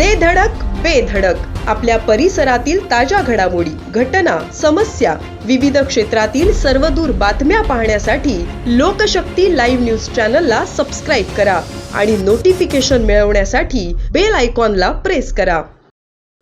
दे धडक बेधडक आपल्या परिसरातील ताज्या घडामोडी घटना समस्या विविध क्षेत्रातील सर्वदूर बातम्या पाहण्यासाठी लोकशक्ती लाईव्ह न्यूज चॅनलला सबस्क्राईब करा आणि नोटिफिकेशन मिळवण्यासाठी बेल आयकॉनला प्रेस करा.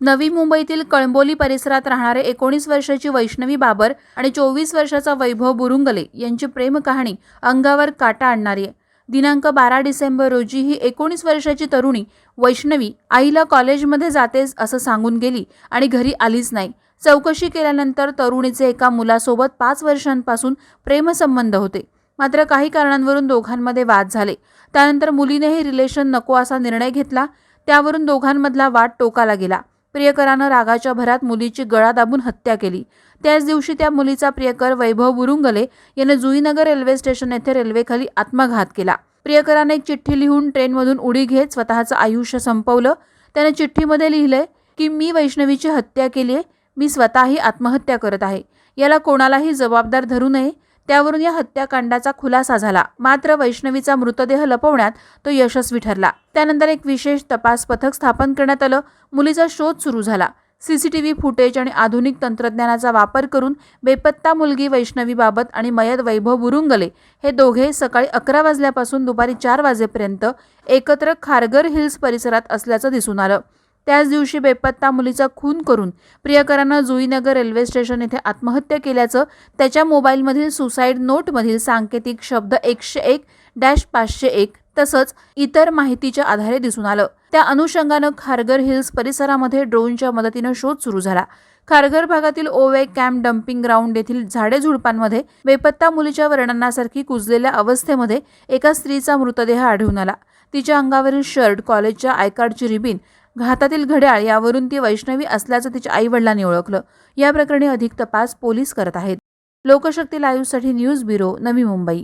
नवी मुंबईतील कळंबोली परिसरात राहणारे एकोणीस वर्षाची वैष्णवी बाबर आणि चोवीस वर्षाचा वैभव बुरुंगले यांची प्रेम कहाणी अंगावर काटा आणणारी आहे. दिनांक बारा डिसेंबर रोजी ही एकोणीस वर्षाची तरुणी वैष्णवी आईला कॉलेजमध्ये जातेस असं सांगून गेली आणि घरी आलीच नाही. चौकशी केल्यानंतर तरुणीचे एका मुलासोबत पाच वर्षांपासून प्रेमसंबंध होते. मात्र काही कारणांवरून दोघांमध्ये वाद झाले. त्यानंतर मुलीनेही रिलेशन नको असा निर्णय घेतला. त्यावरून दोघांमधला वाद टोकाला गेला. प्रियकरानं रागाच्या भरात मुलीची गळा दाबून हत्या केली. त्याच दिवशी त्या मुलीचा प्रियकर वैभव बुरुंगले याने जुईनगर रेल्वे स्टेशन येथे रेल्वेखाली आत्मघात केला. प्रियकराने एक चिठ्ठी लिहून ट्रेनमधून उडी घेत स्वतःचं आयुष्य संपवलं. त्याने चिठ्ठीमध्ये लिहिलंय की मी वैष्णवीची हत्या केली आहे. मी स्वतःही आत्महत्या करत आहे. याला कोणालाही जबाबदार धरू नये. त्यावरून या हत्याकांडाचा खुलासा झाला. मात्र वैष्णवीचा मृतदेह लपवण्यात तो यशस्वी ठरला. त्यानंतर एक विशेष तपास पथक स्थापन करण्यात आलं. मुलीचा शोध सुरू झाला. सीसीटीव्ही फुटेज आणि आधुनिक तंत्रज्ञानाचा वापर करून बेपत्ता मुलगी वैष्णवी बाबत आणि मयत वैभव बुरुंगले हे दोघे सकाळी अकरा वाजल्यापासून दुपारी चार वाजेपर्यंत एकत्र खारगर हिल्स परिसरात असल्याचं दिसून आलं. त्याच दिवशी बेपत्ता मुलीचा खून करून प्रियकरानं जुईनगर रेल्वे स्टेशन येथे आत्महत्या केल्याचं त्याच्या मोबाईलमधील सुसाईड नोटमधील सांकेतिक शब्द एकशे एक डॅश पाचशे एक तसंच इतर माहितीच्या आधारे दिसून आलं. त्या अनुषंगानं खारगर हिल्स परिसरामध्ये ड्रोनच्या मदतीनं शोध सुरू झाला. खारघर भागातील ओवे कॅम्प डम्पिंग ग्राउंड येथील झाडे झुडपांमध्ये बेपत्ता मुलीच्या वर्णनासारखी कुजलेल्या अवस्थेमध्ये एका स्त्रीचा मृतदेह आढळून आला. तिच्या अंगावरील शर्ट कॉलेजच्या आयकार्डची रिबीन घातातील घड्याळ यावरून ती वैष्णवी असल्याचं तिच्या आईवडिलांनी ओळखलं. या प्रकरणी अधिक तपास पोलीस करत आहेत. लोकशक्ती लाईव्हसाठी न्यूज ब्युरो नवी मुंबई.